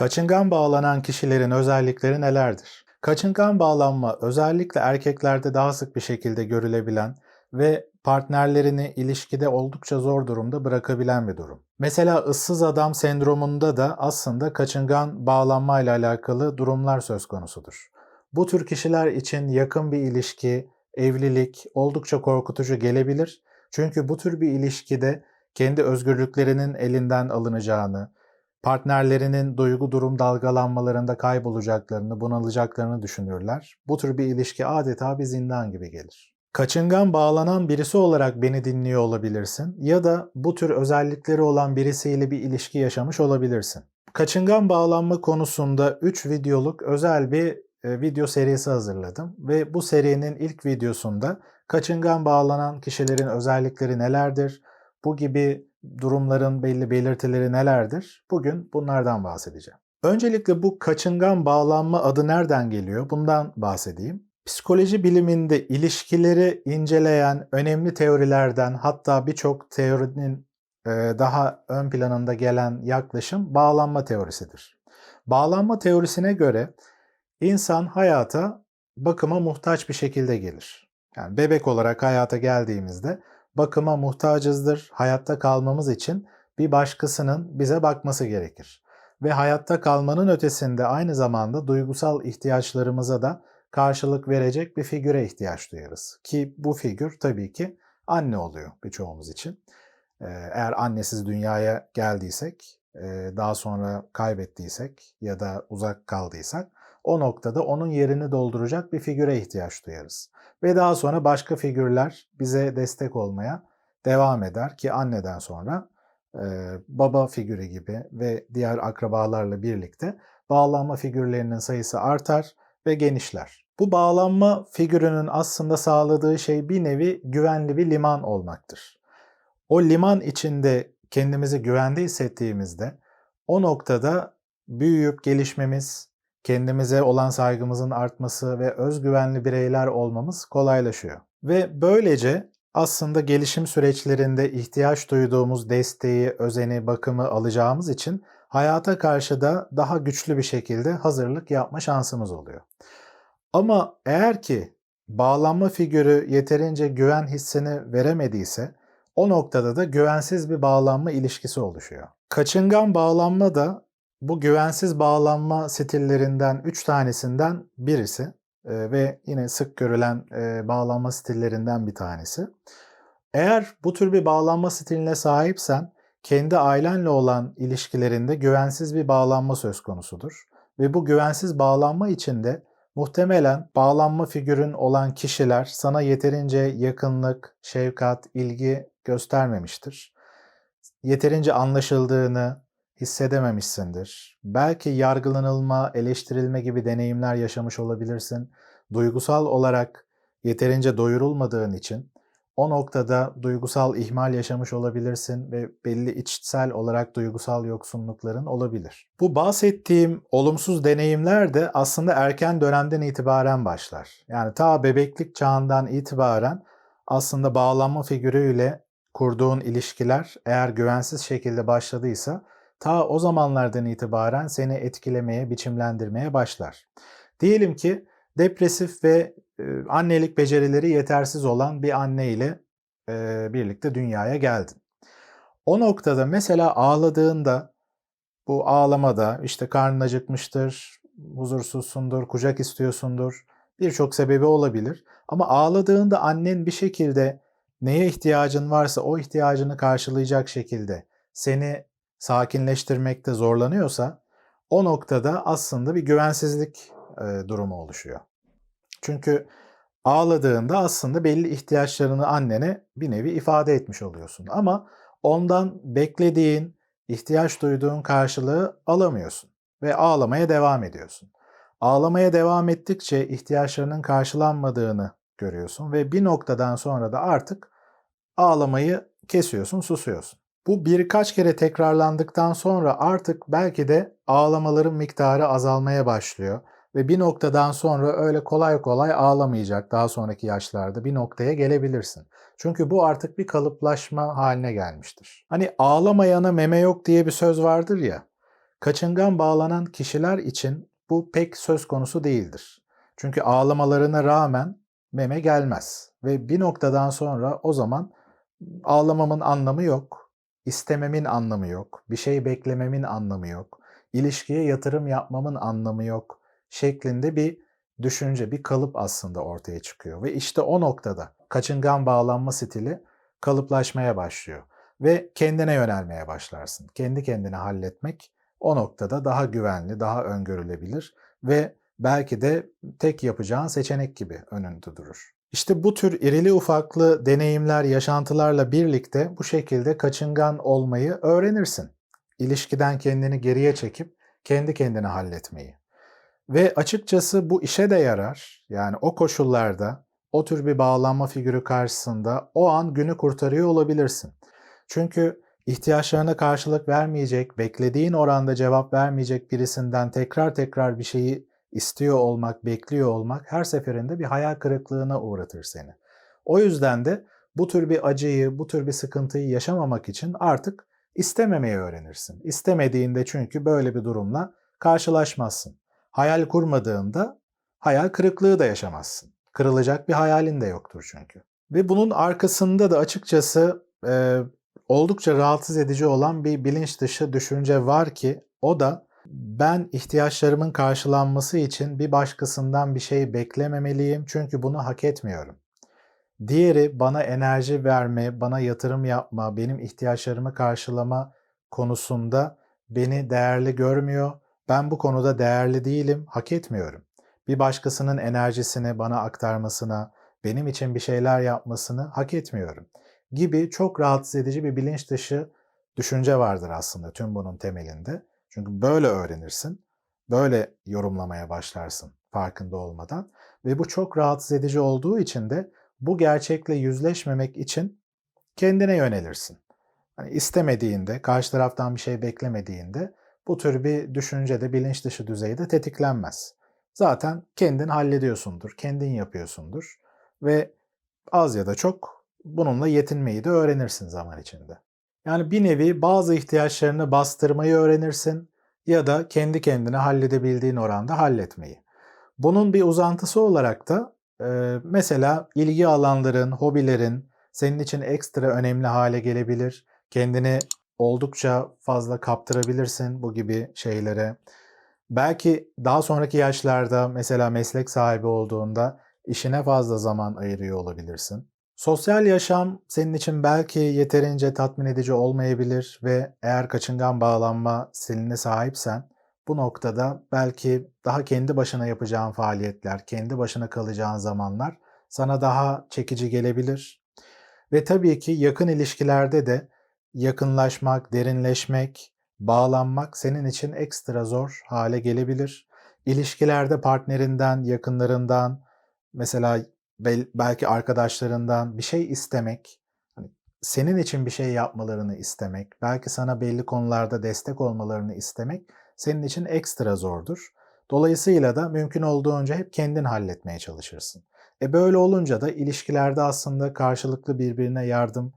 Kaçıngan bağlanan kişilerin özellikleri nelerdir? Kaçıngan bağlanma özellikle erkeklerde daha sık bir şekilde görülebilen ve partnerlerini ilişkide oldukça zor durumda bırakabilen bir durum. Mesela ıssız adam sendromunda da aslında kaçıngan bağlanma ile alakalı durumlar söz konusudur. Bu tür kişiler için yakın bir ilişki, evlilik oldukça korkutucu gelebilir. Çünkü bu tür bir ilişkide kendi özgürlüklerinin elinden alınacağını, partnerlerinin duygu durum dalgalanmalarında kaybolacaklarını, bunalacaklarını düşünürler. Bu tür bir ilişki adeta bir zindan gibi gelir. Kaçıngan bağlanan birisi olarak beni dinliyor olabilirsin ya da bu tür özellikleri olan birisiyle bir ilişki yaşamış olabilirsin. Kaçıngan bağlanma konusunda 3 videoluk özel bir e, video serisi hazırladım ve bu serinin ilk videosunda kaçıngan bağlanan kişilerin özellikleri nelerdir, bu gibi durumların belli belirtileri nelerdir? Bugün bunlardan bahsedeceğim. Öncelikle bu kaçıngan bağlanma adı nereden geliyor? Bundan bahsedeyim. Psikoloji biliminde ilişkileri inceleyen önemli teorilerden hatta birçok teorinin e, daha ön planında gelen yaklaşım bağlanma teorisidir. Bağlanma teorisine göre insan hayata bakıma muhtaç bir şekilde gelir. Yani bebek olarak hayata geldiğimizde bakıma muhtacızdır. Hayatta kalmamız için bir başkasının bize bakması gerekir. Ve hayatta kalmanın ötesinde aynı zamanda duygusal ihtiyaçlarımıza da karşılık verecek bir figüre ihtiyaç duyarız. Ki bu figür tabii ki anne oluyor birçoğumuz için. Eğer annesiz dünyaya geldiysek, daha sonra kaybettiysek ya da uzak kaldıysak o noktada onun yerini dolduracak bir figüre ihtiyaç duyarız. Ve daha sonra başka figürler bize destek olmaya devam eder ki anneden sonra e, baba figürü gibi ve diğer akrabalarla birlikte bağlanma figürlerinin sayısı artar ve genişler. Bu bağlanma figürünün aslında sağladığı şey bir nevi güvenli bir liman olmaktır. O liman içinde kendimizi güvende hissettiğimizde o noktada büyüyüp gelişmemiz, kendimize olan saygımızın artması ve özgüvenli bireyler olmamız kolaylaşıyor. Ve böylece aslında gelişim süreçlerinde ihtiyaç duyduğumuz desteği, özeni, bakımı alacağımız için hayata karşı da daha güçlü bir şekilde hazırlık yapma şansımız oluyor. Ama eğer ki bağlanma figürü yeterince güven hissini veremediyse o noktada da güvensiz bir bağlanma ilişkisi oluşuyor. Kaçıngan bağlanma da bu güvensiz bağlanma stillerinden 3 tanesinden birisi e, ve yine sık görülen e, bağlanma stillerinden bir tanesi. Eğer bu tür bir bağlanma stiline sahipsen kendi ailenle olan ilişkilerinde güvensiz bir bağlanma söz konusudur. Ve bu güvensiz bağlanma içinde muhtemelen bağlanma figürün olan kişiler sana yeterince yakınlık, şefkat, ilgi göstermemiştir. Yeterince anlaşıldığını, hissedememişsindir. Belki yargılanılma, eleştirilme gibi deneyimler yaşamış olabilirsin. Duygusal olarak yeterince doyurulmadığın için o noktada duygusal ihmal yaşamış olabilirsin ve belli içsel olarak duygusal yoksunlukların olabilir. Bu bahsettiğim olumsuz deneyimler de aslında erken dönemden itibaren başlar. Yani ta bebeklik çağından itibaren aslında bağlanma figürüyle kurduğun ilişkiler eğer güvensiz şekilde başladıysa ta o zamanlardan itibaren seni etkilemeye, biçimlendirmeye başlar. Diyelim ki depresif ve e, annelik becerileri yetersiz olan bir anne ile e, birlikte dünyaya geldin. O noktada mesela ağladığında bu ağlamada işte karnın acıkmıştır, huzursuzsundur, kucak istiyorsundur. Birçok sebebi olabilir. Ama ağladığında annen bir şekilde neye ihtiyacın varsa o ihtiyacını karşılayacak şekilde seni sakinleştirmekte zorlanıyorsa o noktada aslında bir güvensizlik e, durumu oluşuyor. Çünkü ağladığında aslında belli ihtiyaçlarını annene bir nevi ifade etmiş oluyorsun. Ama ondan beklediğin, ihtiyaç duyduğun karşılığı alamıyorsun ve ağlamaya devam ediyorsun. Ağlamaya devam ettikçe ihtiyaçlarının karşılanmadığını görüyorsun ve bir noktadan sonra da artık ağlamayı kesiyorsun, susuyorsun. Bu birkaç kere tekrarlandıktan sonra artık belki de ağlamaların miktarı azalmaya başlıyor ve bir noktadan sonra öyle kolay kolay ağlamayacak daha sonraki yaşlarda bir noktaya gelebilirsin. Çünkü bu artık bir kalıplaşma haline gelmiştir. Hani ağlamayana meme yok diye bir söz vardır ya. Kaçıngan bağlanan kişiler için bu pek söz konusu değildir. Çünkü ağlamalarına rağmen meme gelmez ve bir noktadan sonra o zaman ağlamamın anlamı yok, istememin anlamı yok, bir şey beklememin anlamı yok, ilişkiye yatırım yapmamın anlamı yok şeklinde bir düşünce, bir kalıp aslında ortaya çıkıyor. Ve işte o noktada kaçıngan bağlanma stili kalıplaşmaya başlıyor ve kendine yönelmeye başlarsın. Kendi kendine halletmek o noktada daha güvenli, daha öngörülebilir ve belki de tek yapacağın seçenek gibi önünde durur. İşte bu tür irili ufaklı deneyimler, yaşantılarla birlikte bu şekilde kaçıngan olmayı öğrenirsin. İlişkiden kendini geriye çekip kendi kendine halletmeyi. Ve açıkçası bu işe de yarar. Yani o koşullarda o tür bir bağlanma figürü karşısında o an günü kurtarıyor olabilirsin. Çünkü ihtiyaçlarına karşılık vermeyecek, beklediğin oranda cevap vermeyecek birisinden tekrar tekrar bir şeyi istiyor olmak, bekliyor olmak her seferinde bir hayal kırıklığına uğratır seni. O yüzden de bu tür bir acıyı, bu tür bir sıkıntıyı yaşamamak için artık istememeyi öğrenirsin. İstemediğinde çünkü böyle bir durumla karşılaşmazsın. Hayal kurmadığında hayal kırıklığı da yaşamazsın. Kırılacak bir hayalin de yoktur çünkü. Ve bunun arkasında da açıkçası e, oldukça rahatsız edici olan bir bilinç dışı düşünce var ki o da ben ihtiyaçlarımın karşılanması için bir başkasından bir şey beklememeliyim çünkü bunu hak etmiyorum. Diğeri bana enerji verme, bana yatırım yapma, benim ihtiyaçlarımı karşılama konusunda beni değerli görmüyor. Ben bu konuda değerli değilim, hak etmiyorum. Bir başkasının enerjisini bana aktarmasına, benim için bir şeyler yapmasını hak etmiyorum gibi çok rahatsız edici bir bilinç dışı düşünce vardır aslında tüm bunun temelinde. Çünkü böyle öğrenirsin, böyle yorumlamaya başlarsın farkında olmadan ve bu çok rahatsız edici olduğu için de bu gerçekle yüzleşmemek için kendine yönelirsin. Hani istemediğinde, karşı taraftan bir şey beklemediğinde bu tür bir düşünce de bilinç dışı düzeyde tetiklenmez. Zaten kendin hallediyorsundur, kendin yapıyorsundur ve az ya da çok bununla yetinmeyi de öğrenirsin zaman içinde. Yani bir nevi bazı ihtiyaçlarını bastırmayı öğrenirsin ya da kendi kendine halledebildiğin oranda halletmeyi. Bunun bir uzantısı olarak da mesela ilgi alanların, hobilerin senin için ekstra önemli hale gelebilir. Kendini oldukça fazla kaptırabilirsin bu gibi şeylere. Belki daha sonraki yaşlarda mesela meslek sahibi olduğunda işine fazla zaman ayırıyor olabilirsin. Sosyal yaşam senin için belki yeterince tatmin edici olmayabilir ve eğer kaçıngan bağlanma stiline sahipsen bu noktada belki daha kendi başına yapacağın faaliyetler, kendi başına kalacağın zamanlar sana daha çekici gelebilir. Ve tabii ki yakın ilişkilerde de yakınlaşmak, derinleşmek, bağlanmak senin için ekstra zor hale gelebilir. İlişkilerde partnerinden, yakınlarından, mesela belki arkadaşlarından bir şey istemek, hani senin için bir şey yapmalarını istemek, belki sana belli konularda destek olmalarını istemek senin için ekstra zordur. Dolayısıyla da mümkün olduğunca hep kendin halletmeye çalışırsın. E böyle olunca da ilişkilerde aslında karşılıklı birbirine yardım,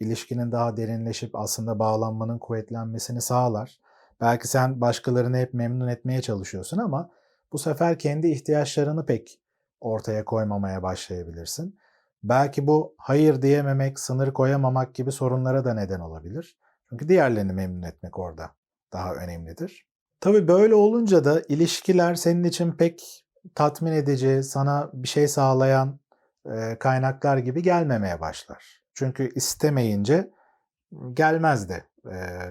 ilişkinin daha derinleşip aslında bağlanmanın kuvvetlenmesini sağlar. Belki sen başkalarını hep memnun etmeye çalışıyorsun ama bu sefer kendi ihtiyaçlarını pek ortaya koymamaya başlayabilirsin. Belki bu hayır diyememek, sınır koyamamak gibi sorunlara da neden olabilir. Çünkü diğerlerini memnun etmek orada daha önemlidir. Tabii böyle olunca da ilişkiler senin için pek tatmin edici, sana bir şey sağlayan kaynaklar gibi gelmemeye başlar. Çünkü istemeyince gelmezdi.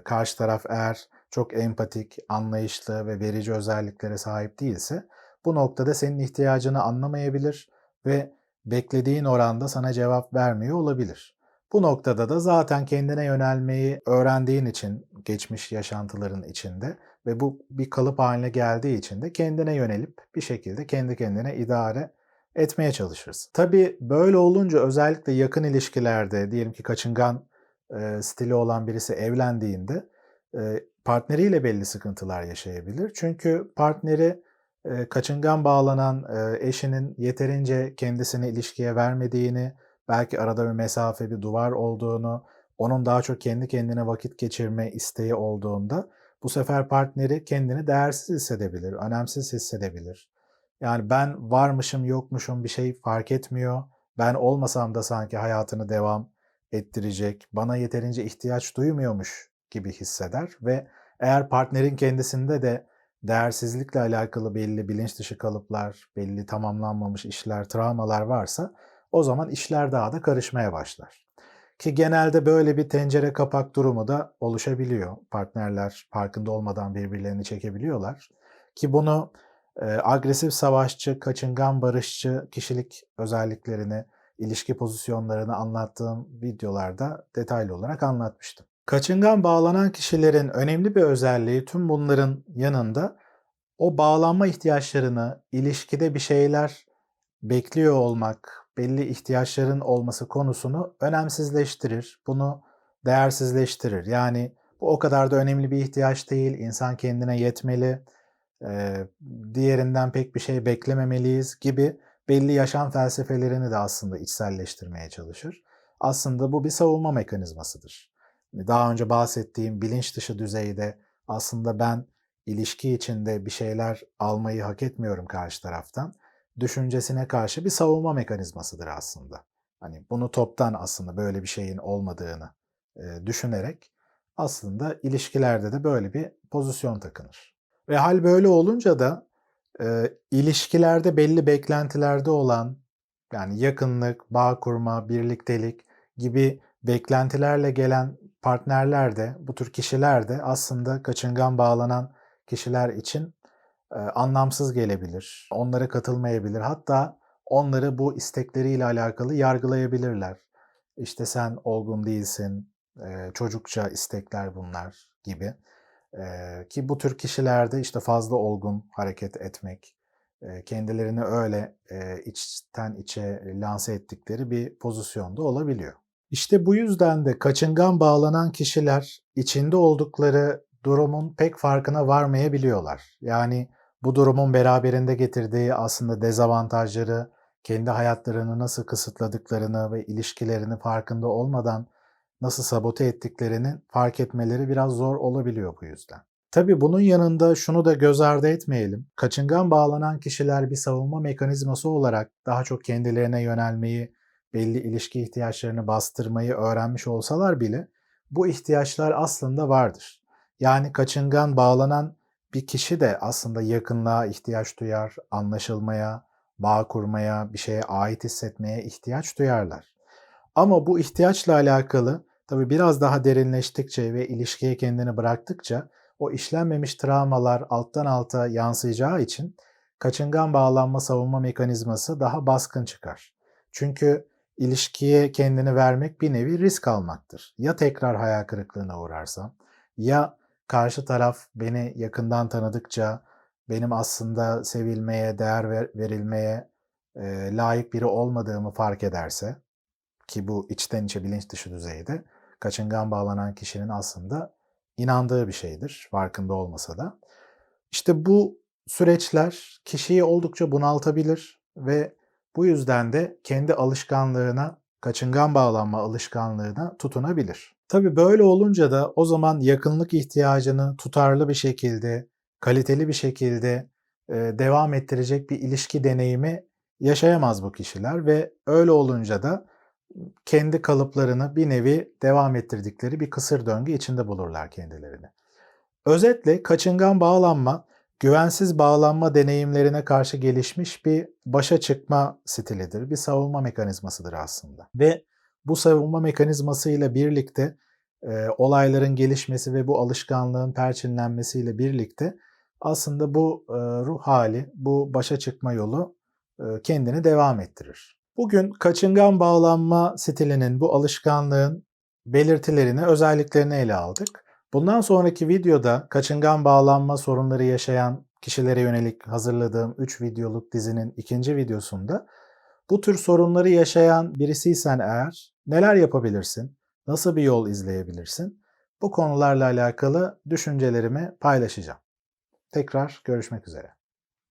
Karşı taraf eğer çok empatik, anlayışlı ve verici özelliklere sahip değilse bu noktada senin ihtiyacını anlamayabilir ve beklediğin oranda sana cevap vermiyor olabilir. Bu noktada da zaten kendine yönelmeyi öğrendiğin için geçmiş yaşantıların içinde ve bu bir kalıp haline geldiği için de kendine yönelip bir şekilde kendi kendine idare etmeye çalışırsın. Tabii böyle olunca özellikle yakın ilişkilerde diyelim ki kaçıngan e, stili olan birisi evlendiğinde e, partneriyle belli sıkıntılar yaşayabilir. Çünkü partneri kaçıngan bağlanan eşinin yeterince kendisini ilişkiye vermediğini, belki arada bir mesafe, bir duvar olduğunu, onun daha çok kendi kendine vakit geçirme isteği olduğunda Bu sefer partneri kendini değersiz hissedebilir, önemsiz hissedebilir. Yani ben varmışım yokmuşum bir şey fark etmiyor. Ben olmasam da sanki hayatını devam ettirecek, bana yeterince ihtiyaç duymuyormuş gibi hisseder ve eğer partnerin kendisinde de değersizlikle alakalı belli bilinç dışı kalıplar, belli tamamlanmamış işler, travmalar varsa o zaman işler daha da karışmaya başlar. Ki genelde böyle bir tencere kapak durumu da oluşabiliyor. Partnerler farkında olmadan birbirlerini çekebiliyorlar. Ki bunu e, agresif savaşçı, kaçıngan barışçı kişilik özelliklerini, ilişki pozisyonlarını anlattığım videolarda detaylı olarak anlatmıştım. Kaçıngan bağlanan kişilerin önemli bir özelliği tüm bunların yanında o bağlanma ihtiyaçlarını, ilişkide bir şeyler bekliyor olmak, belli ihtiyaçların olması konusunu önemsizleştirir. Bunu değersizleştirir. Yani bu o kadar da önemli bir ihtiyaç değil. İnsan kendine yetmeli. Ee, diğerinden pek bir şey beklememeliyiz gibi belli yaşam felsefelerini de aslında içselleştirmeye çalışır. Aslında bu bir savunma mekanizmasıdır. Daha önce bahsettiğim bilinç dışı düzeyde aslında ben ilişki içinde bir şeyler almayı hak etmiyorum karşı taraftan. Düşüncesine karşı bir savunma mekanizmasıdır aslında. Hani bunu toptan aslında böyle bir şeyin olmadığını e, düşünerek aslında ilişkilerde de böyle bir pozisyon takınır. Ve hal böyle olunca da e, ilişkilerde belli beklentilerde olan yani yakınlık, bağ kurma, birliktelik gibi beklentilerle gelen partnerler de bu tür kişiler de aslında kaçıngan bağlanan kişiler için e, anlamsız gelebilir. Onlara katılmayabilir. Hatta onları bu istekleriyle alakalı yargılayabilirler. İşte sen olgun değilsin, e, çocukça istekler bunlar gibi. E, ki bu tür kişilerde işte fazla olgun hareket etmek, e, kendilerini öyle e, içten içe lanse ettikleri bir pozisyonda olabiliyor. İşte bu yüzden de kaçıngan bağlanan kişiler içinde oldukları durumun pek farkına varmayabiliyorlar. Yani bu durumun beraberinde getirdiği aslında dezavantajları, kendi hayatlarını nasıl kısıtladıklarını ve ilişkilerini farkında olmadan nasıl sabote ettiklerini fark etmeleri biraz zor olabiliyor bu yüzden. Tabii bunun yanında şunu da göz ardı etmeyelim. Kaçıngan bağlanan kişiler bir savunma mekanizması olarak daha çok kendilerine yönelmeyi, belli ilişki ihtiyaçlarını bastırmayı öğrenmiş olsalar bile bu ihtiyaçlar aslında vardır. Yani kaçıngan bağlanan bir kişi de aslında yakınlığa ihtiyaç duyar, anlaşılmaya, bağ kurmaya, bir şeye ait hissetmeye ihtiyaç duyarlar. Ama bu ihtiyaçla alakalı tabii biraz daha derinleştikçe ve ilişkiye kendini bıraktıkça o işlenmemiş travmalar alttan alta yansıyacağı için kaçıngan bağlanma savunma mekanizması daha baskın çıkar. Çünkü ilişkiye kendini vermek bir nevi risk almaktır. Ya tekrar hayal kırıklığına uğrarsam, ya karşı taraf beni yakından tanıdıkça benim aslında sevilmeye, değer ver, verilmeye e, layık biri olmadığımı fark ederse ki bu içten içe bilinç dışı düzeyde kaçıngan bağlanan kişinin aslında inandığı bir şeydir farkında olmasa da. İşte bu süreçler kişiyi oldukça bunaltabilir ve bu yüzden de kendi alışkanlığına, kaçıngan bağlanma alışkanlığına tutunabilir. Tabi böyle olunca da o zaman yakınlık ihtiyacını tutarlı bir şekilde, kaliteli bir şekilde devam ettirecek bir ilişki deneyimi yaşayamaz bu kişiler ve öyle olunca da kendi kalıplarını bir nevi devam ettirdikleri bir kısır döngü içinde bulurlar kendilerini. Özetle kaçıngan bağlanma güvensiz bağlanma deneyimlerine karşı gelişmiş bir başa çıkma stilidir. Bir savunma mekanizmasıdır aslında. Ve bu savunma mekanizmasıyla birlikte e, olayların gelişmesi ve bu alışkanlığın perçinlenmesiyle birlikte aslında bu e, ruh hali, bu başa çıkma yolu e, kendini devam ettirir. Bugün kaçıngan bağlanma stilinin, bu alışkanlığın belirtilerini, özelliklerini ele aldık. Bundan sonraki videoda kaçıngan bağlanma sorunları yaşayan kişilere yönelik hazırladığım 3 videoluk dizinin ikinci videosunda bu tür sorunları yaşayan birisiysen eğer neler yapabilirsin? Nasıl bir yol izleyebilirsin? Bu konularla alakalı düşüncelerimi paylaşacağım. Tekrar görüşmek üzere.